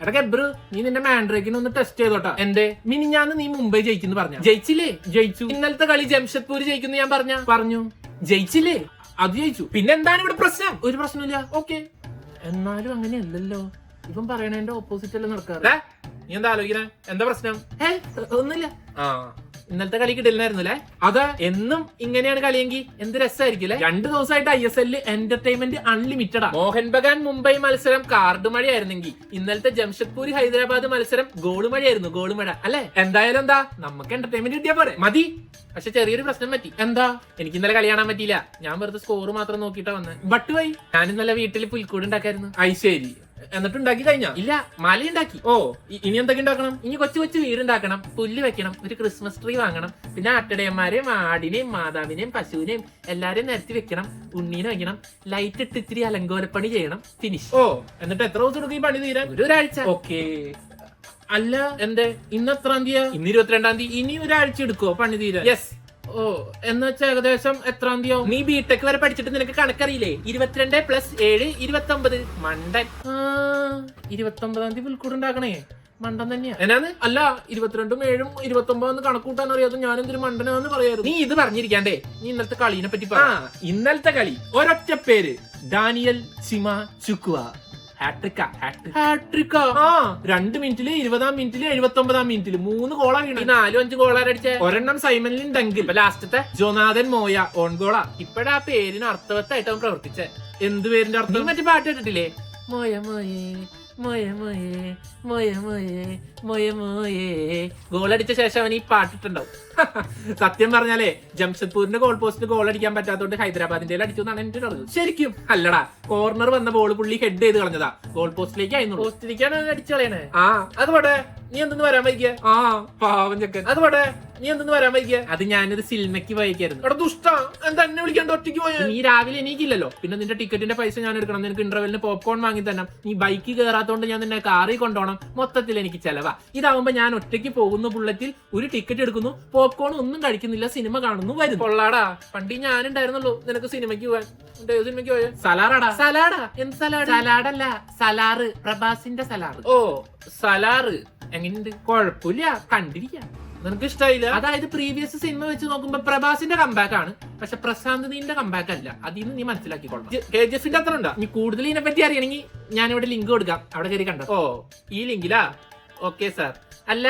എടാ ഗബ്രു നീ നിന്റെ മാൻഡ്രേക്കിനെ ഒന്ന് ടെസ്റ്റ് ചെയ്തോട്ടാ. എന്തേ? ഞാൻ നീ മുംബൈ ജയിക്കുന്നു പറഞ്ഞു. ജയിച്ചില്ലേ? ജയിച്ചു. ഇന്നലത്തെ കളി ജംഷഡ്പൂർ ജയിക്കുന്നു ഞാൻ പറഞ്ഞ. പറഞ്ഞു. ജയിച്ചില്ലേ? അത് ജയിച്ചു. പിന്നെ എന്താണ് ഇവിടെ പ്രശ്നം? ഒരു പ്രശ്നമില്ല ഓക്കെ. എന്നാലും അങ്ങനെയല്ലല്ലോ. ഇവൻ പറയണതിന്റെ ഓപ്പോസിറ്റ് അല്ലേ നടക്കാറ്? നീ എന്താ ആലോചിക്കണേ? എന്താ പ്രശ്നം? ഏ ഒന്നുമില്ല. ആ. ഇന്നലത്തെ കളി കിട്ടില്ലായിരുന്നു അല്ലേ അതെ എന്നും ഇങ്ങനെയാണ് കളിയെങ്കിൽ എന്ത് രസമായിരിക്കും അല്ലെ? രണ്ടു ദിവസമായിട്ട് ഐ എസ് എല്ലിൽ എന്റർടൈൻമെന്റ് അൺലിമിറ്റഡ് ആണ് മോഹൻ ബഗാൻ മുംബൈ മത്സരം കാർഡ് മഴയായിരുന്നെങ്കിൽ ഇന്നലത്തെ ജംഷഡ്പൂർ ഹൈദരാബാദ് മത്സരം ഗോൾ മഴയായിരുന്നു ഗോൾ മഴ. അല്ലെ? എന്തായാലും എന്താ നമുക്ക് എന്റർടൈൻമെന്റ് കിട്ടിയാ പോരെ. മതി. പക്ഷെ ചെറിയൊരു പ്രശ്നം പറ്റി. എന്താ? എനിക്ക് ഇന്നലെ കളി കാണാൻ പറ്റിയില്ല. ഞാൻ വെറുതെ സ്കോർ മാത്രം നോക്കിയിട്ടാ വന്നത് ബട്ട് വൈ ഞാൻ ഇന്നലെ വീട്ടിൽ പുൽക്കൂട് ഉണ്ടാക്കായിരുന്നു. ഐ ശരി. എന്നിട്ട് ഉണ്ടാക്കി കഴിഞ്ഞാ? ഇല്ല മല ഉണ്ടാക്കി ഓ ഇനി എന്തൊക്കെ ഉണ്ടാക്കണം? ഇനി കൊച്ചു കൊച്ചു വീടുണ്ടാക്കണം. പുല്ല് വെക്കണം ഒരു ക്രിസ്മസ് ട്രീ വാങ്ങണം. പിന്നെ ആട്ടിടയന്മാരെയും ആടിനെയും മാതാവിനെയും പശുവിനെയും എല്ലാരെയും നിരത്തി വെക്കണം. ഉണ്ണീനെ വെക്കണം. ലൈറ്റ് ഇട്ട് ഇത്തിരി അലങ്കോലപ്പണി ചെയ്യണം. ഫിനിഷ് ഓ എന്നിട്ട് എത്ര ദിവസം എടുക്കും ഈ പണി തീരാൻ? ഒരു ഒരാഴ്ച. ഓക്കേ. അല്ല എന്തേ? ഇന്ന് എത്രാം തീയതി ഇന്ന് ഇരുപത്തിരണ്ടാം തീയതി. ഇനി ഒരാഴ്ച എടുക്കുവോ പണി തീരാ യെസ് ഓ എന്ന് വെച്ചാൽ ഏകദേശം എത്രാം തീയതി നീ ബിടെക് വരെ പഠിച്ചിട്ട് നിനക്ക് കണക്കറിയില്ലേ? ഇരുപത്തിരണ്ട് പ്ലസ് ഏഴ് ഇരുപത്തി ഒമ്പത് മണ്ടൻ. ഇരുപത്തി ഒമ്പതാം തീയതി പുൽക്കൂട് ഉണ്ടാക്കണേ. മണ്ടൻ തന്നെയാ. എന്നാന്ന്? അല്ല ഇരുപത്തിരണ്ടും ഏഴും ഇരുപത്തി ഒമ്പതെന്ന് കണക്കൂട്ടാൻ അറിയാതെ ഞാൻ എന്തൊരു മണ്ടനാന്ന് പറയാറ് നീ ഇത് പറഞ്ഞിരിക്കാണ്ടേ. നീ ഇന്നലത്തെ കളീനെ പറ്റി പറ. ഇന്നലത്തെ കളി. ഒരൊറ്റ പേര്. ഡാനിയൽ ചിമ ചുക്കുവ ഹാട്രിക്ക ഹാട്രിക്ക ആ? രണ്ട് മിനിറ്റിൽ ഇരുപതാം മിനിറ്റിൽ എഴുപത്തി ഒമ്പതാം മിനിറ്റിൽ മൂന്ന് ഗോളാ വീണു നാലും അഞ്ച് ഗോളാരടിച്ച ഒരെണ്ണം സൈമനിലും ഡെങ്കിൽ ലാസ്റ്റത്തെ ജോനാഥൻ മോയ ഓൺ ഗോളാ ഇപ്പഴാ പേരിന് അർത്ഥവത്തായിട്ട് അവൻ പ്രവർത്തിച്ചേ. എന്ത് പേരിന്റെ അർത്ഥം? മറ്റേ പാട്ട് കേട്ടിട്ടില്ലേ? മോയ മോയേ മോയ മോയേ മോയ മോയേ മോയ മോയേ ഗോളടിച്ച ശേഷം അവൻ ഈ പാട്ടിട്ടുണ്ടാവും സത്യം പറഞ്ഞാലേ ജംഷഡ്പൂരിന്റെ ഗോൾ പോസ്റ്റിന് ഗോൾ അടിക്കാൻ പറ്റാത്തതുകൊണ്ട് ഹൈദരാബാദിന്റെ അടിച്ചു എന്നാണ് എന്റെ പറഞ്ഞത് ശരിക്കും. അല്ലടാ കോർണർ വന്ന ബോൾ പുള്ളി ഹെഡ് ചെയ്ത് കളഞ്ഞതാ. ഗോൾ പോസ്റ്റിലേക്ക് ആയിരുന്നു പോസ്റ്റിലേക്കാണ് അടിച്ചു കളയണേ. ആ. അത് പോട്ടെ നീ എന്തെന്ന് വരാൻ വൈകിയ? ആ പാവം ചെക്കൻ. അത് പോട്ടെ നീ എന്തെന്ന് വരാൻ വൈകിയ? അത് ഞാനൊരു സിനിമയ്ക്ക് വൈകിയായിരുന്നു എടാ ദുഷ്ട എന്താ എന്നെ വിളിക്കാണ്ട് ഒറ്റയ്ക്ക് പോയാ. നീ രാവിലെ എനിക്കില്ലല്ലോ പിന്നെ നിന്റെ ടിക്കറ്റിന്റെ പൈസ ഞാൻ എടുക്കണം. നിനക്ക് ഇന്റർവെല്ലിന് പോപ്കോൺ വാങ്ങി തന്നെ നീ ബൈക്ക് കയറാത്തോണ്ട് ഞാൻ നിന്നെ കാറിൽ കൊണ്ടുപോകണം. മൊത്തത്തിൽ എനിക്ക് ചെലവാ. ഇതാവുമ്പോ ഞാൻ ഒറ്റയ്ക്ക് പോകുന്ന ബുള്ളറ്റിൽ ഒരു ടിക്കറ്റ് എടുക്കുന്നു. പോപ്കോൺ ഒന്നും കഴിക്കുന്നില്ല. സിനിമ കാണുന്നു വരും കൊള്ളാടാ പണ്ടി ഞാനുണ്ടായിരുന്നല്ലോ ഞാനുണ്ടായിരുന്നുള്ളൂ നിനക്ക് സിനിമയ്ക്ക് പോവാൻ. സിനിമയ്ക്ക് പോയ. സലാറാടാ. സലാഡാ? എന്ത് സലാഡ്? സലാഡല്ല. സലാറ്. പ്രഭാസിന്റെ സലാറ്. ഓ സലാറ്. എങ്ങനെയുണ്ട്? കുഴപ്പമില്ല. കണ്ടിരിക്കാം. നിനക്ക് ഇഷ്ടമായില്ല അതായത് പ്രീവിയസ് സിനിമ വെച്ച് നോക്കുമ്പോ പ്രഭാസിന്റെ കമ്പാക്ക് ആണ്. പക്ഷെ പ്രശാന്ത് നീന്റെ കമ്പാക്ക് അല്ല. അതിൽ നിന്ന് നീ മനസ്സിലാക്കിക്കൊള്ളാം കെ ജി എഫിന്റെ അത്ര ഉണ്ടോ? നീ കൂടുതൽ ഇതിനെ പറ്റി അറിയണമെങ്കിൽ ഞാൻ ഇവിടെ ലിങ്ക് കൊടുക്കാം. അവിടെ കയറി കണ്ടോ? ഓ ഈ ലിങ്കിലാ? Okay sir. അല്ല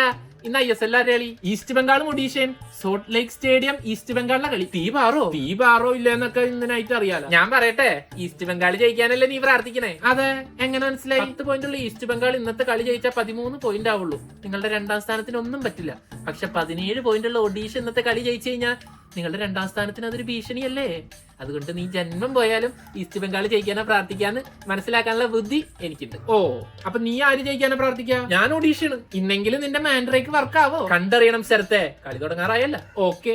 ഇന്ന് ഐ എസ് എൽ കളി? ഈസ്റ്റ് ബംഗാളും ഒഡീഷയും. സോൾട്ട് ലേക്ക് സ്റ്റേഡിയം ഈസ്റ്റ് ബംഗാളിലെ കളി. തീ പാറോ? തീ പാറോ ഇല്ല എന്നൊക്കെ ഇന്നനായിട്ട് അറിയാലോ. ഞാൻ പറയട്ടെ ഈസ്റ്റ് ബംഗാൾ ജയിക്കാനല്ലേ നീ പ്രാർത്ഥിക്കണേ? അതെ. എങ്ങനെ മനസ്സിലായി? പത്ത് പോയിന്റ് ഉള്ള ഈസ്റ്റ് ബംഗാൾ ഇന്നത്തെ കളി ജയിച്ചാൽ പതിമൂന്ന് പോയിന്റ് ആവുള്ളൂ. നിങ്ങളുടെ രണ്ടാം സ്ഥാനത്തിന് ഒന്നും പറ്റില്ല. പക്ഷെ പതിനേഴ് പോയിന്റ് ഉള്ള ഒഡീഷ ഇന്നത്തെ കളി ജയിച്ചു കഴിഞ്ഞാൽ നിങ്ങളുടെ രണ്ടാം സ്ഥാനത്തിന് അതൊരു ഭീഷണിയല്ലേ? അതുകൊണ്ട് നീ ജന്മം പോയാലും ഈസ്റ്റ് ബംഗാൾ ജയിക്കാനാ പ്രാർത്ഥിക്കാന്ന് മനസ്സിലാക്കാനുള്ള ബുദ്ധി എനിക്കുണ്ട്. ഓ അപ്പൊ നീ ആര് ജയിക്കാനാ പ്രാർത്ഥിക്കാ? ഞാൻ ഒഡീഷയാണ് ഇന്നെങ്കിലും നിന്റെ മാൻഡ്രേക്ക് വർക്കാവോ കണ്ടറിയണം സ്ഥലത്തെ കളി തുടങ്ങാറായല്ല. ഓക്കെ.